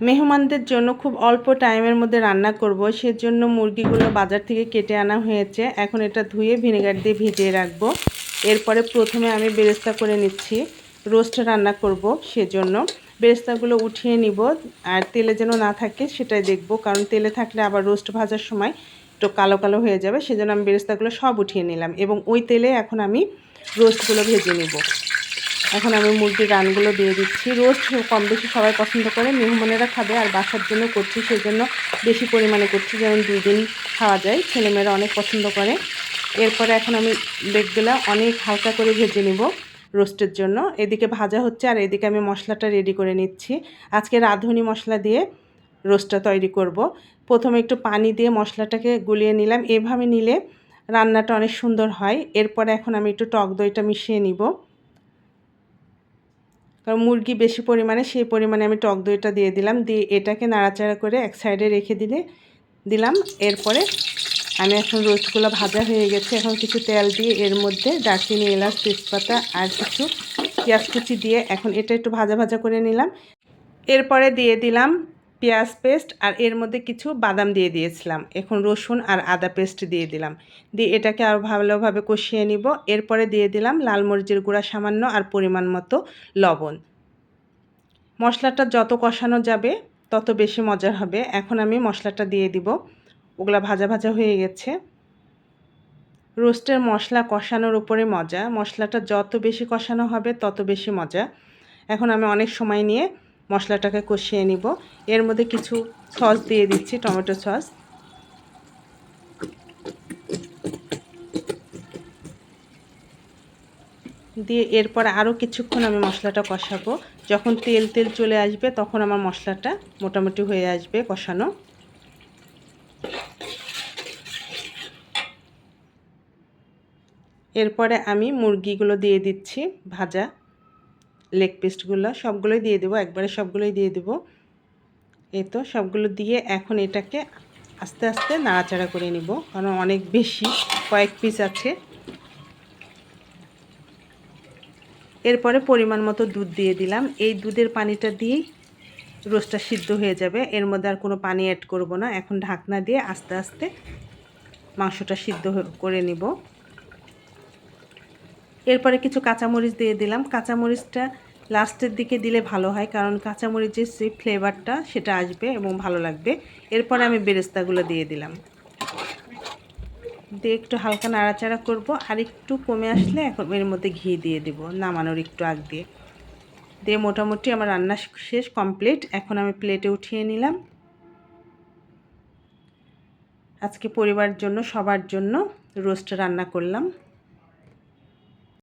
মেহমানদের জন্য খুব অল্প টাইমের মধ্যে রান্না করব। সেজন্য মুরগিগুলো বাজার থেকে কেটে আনা হয়েছে। এখন এটা ধুয়ে ভিনেগার দিয়ে ভিজিয়ে রাখব। এরপরে প্রথমে আমি বেরেস্তা করে নিচ্ছি। রোস্ট রান্না করব সেজন্য। বেরেস্তাগুলো উঠিয়ে নিব। আর তেলে যেন না থাকে সেটাই দেখব। কারণ তেলে থাকলে আবার রোস্ট ভাজার সময় একটু কালো কালো হয়ে যাবে। সেজন্য আমি বেরেস্তাগুলো সব উঠিয়ে নিলাম। এবং ওই তেলে এখন আমি রোস্টগুলো ভেজে নিব। এখন আমি মুরগির রানগুলো দিয়ে দিচ্ছি। রোস্ট কম বেশি সবাই পছন্দ করে, মেহমানেরা খাবে আর বাসার জন্য করছি, সেজন্য বেশি পরিমাণে করছি, যেমন দুই দিন খাওয়া যায়। ছেলেমেয়েরা অনেক পছন্দ করে। এরপরে এখন আমি বেগগুলো অনেক হালকা করে ভেজে নিব রোস্টের জন্য। এদিকে ভাজা হচ্ছে আর এদিকে আমি মশলাটা রেডি করে নিচ্ছি। আজকে রাঁধুনি মশলা দিয়ে রোস্টটা তৈরি করব। প্রথমে একটু পানি দিয়ে মশলাটাকে গুলিয়ে নিলাম। এভাবে নিলে রান্নাটা অনেক সুন্দর হয়। এরপরে এখন আমি একটু টক দইটা মিশিয়ে নিব। কারণ মুরগি বেশি পরিমাণে, সেই পরিমাণে আমি টক দইটা দিয়ে দিলাম। দিয়ে এটাকে নাড়াচাড়া করে এক সাইডে রেখে দিলে, দিলাম। এরপরে আমি এখন রোস্টগুলো ভাজা হয়ে গেছে। এখন কিছু তেল দিয়ে এর মধ্যে দারচিনি, এলাচ, তেজপাতা আর কিছু পেঁয়াজ কুচি দিয়ে এখন এটা একটু ভাজা ভাজা করে নিলাম। এরপরে দিয়ে দিলাম পেঁয়াজ পেস্ট আর এর মধ্যে কিছু বাদাম দিয়ে দিয়েছিলাম। এখন রসুন আর আদা পেস্ট দিয়ে দিলাম। দিয়ে এটাকে আরও ভালোভাবে কষিয়ে নিব। এরপরে দিয়ে দিলাম লাল মরিচের গুঁড়া সামান্য আর পরিমাণ মতো লবণ। মশলাটা যত কষানো যাবে, তত বেশি মজার হবে। এখন আমি মশলাটা দিয়ে দিব। ওগুলা ভাজা ভাজা হয়ে গেছে। রোস্টের মশলা কষানোর উপরে মজা। মশলাটা যত বেশি কষানো হবে, তত বেশি মজা। এখন আমি অনেক সময় নিয়ে মশলাটাকে কষিয়ে নিব। এর মধ্যে কিছু সস দিয়ে দিচ্ছি, টমেটো সস। দিয়ে এরপরে আরও কিছুক্ষণ আমি মশলাটা কষাবো। যখন তেল তেল চলে আসবে, তখন আমার মশলাটা মোটামুটি হয়ে আসবে কষানো। এরপরে আমি মুরগিগুলো দিয়ে দিচ্ছি ভাজা। লেগ পিসগুলো সবগুলোই দিয়ে দেবো, একবারে সবগুলোই দিয়ে দেবো। এই তো সবগুলো দিয়ে এখন এটাকে আস্তে আস্তে নাড়াচাড়া করে নিব, কারণ অনেক বেশি, কয়েক পিস আছে। এরপরে পরিমাণ মতো দুধ দিয়ে দিলাম। এই দুধের পানিটা দিয়েই রোস্টটা সিদ্ধ হয়ে যাবে। এর মধ্যে আর কোনো পানি অ্যাড করব না। এখন ঢাকনা দিয়ে আস্তে আস্তে মাংসটা সিদ্ধ করে নিব। এরপরে কিছু কাঁচামরিচ দিয়ে দিলাম। কাঁচামরিচটা লাস্টের দিকে দিলে ভালো হয়, কারণ কাঁচামরিচের যে ফ্লেভারটা সেটা আসবে এবং ভালো লাগবে। এরপরে আমি বেরেস্তাগুলো দিয়ে দিলাম। দিয়ে একটু হালকা নাড়াচাড়া করব, আর একটু কমে আসলে এখন এর মধ্যে ঘি দিয়ে দিব, নামানোর একটু আগ দিয়ে। দিয়ে মোটামুটি আমার রান্না শেষ কমপ্লিট, এখন আমি প্লেটে উঠিয়ে নিলাম। আজকে পরিবার জন্য, সবার জন্য রোস্ট রান্না করলাম।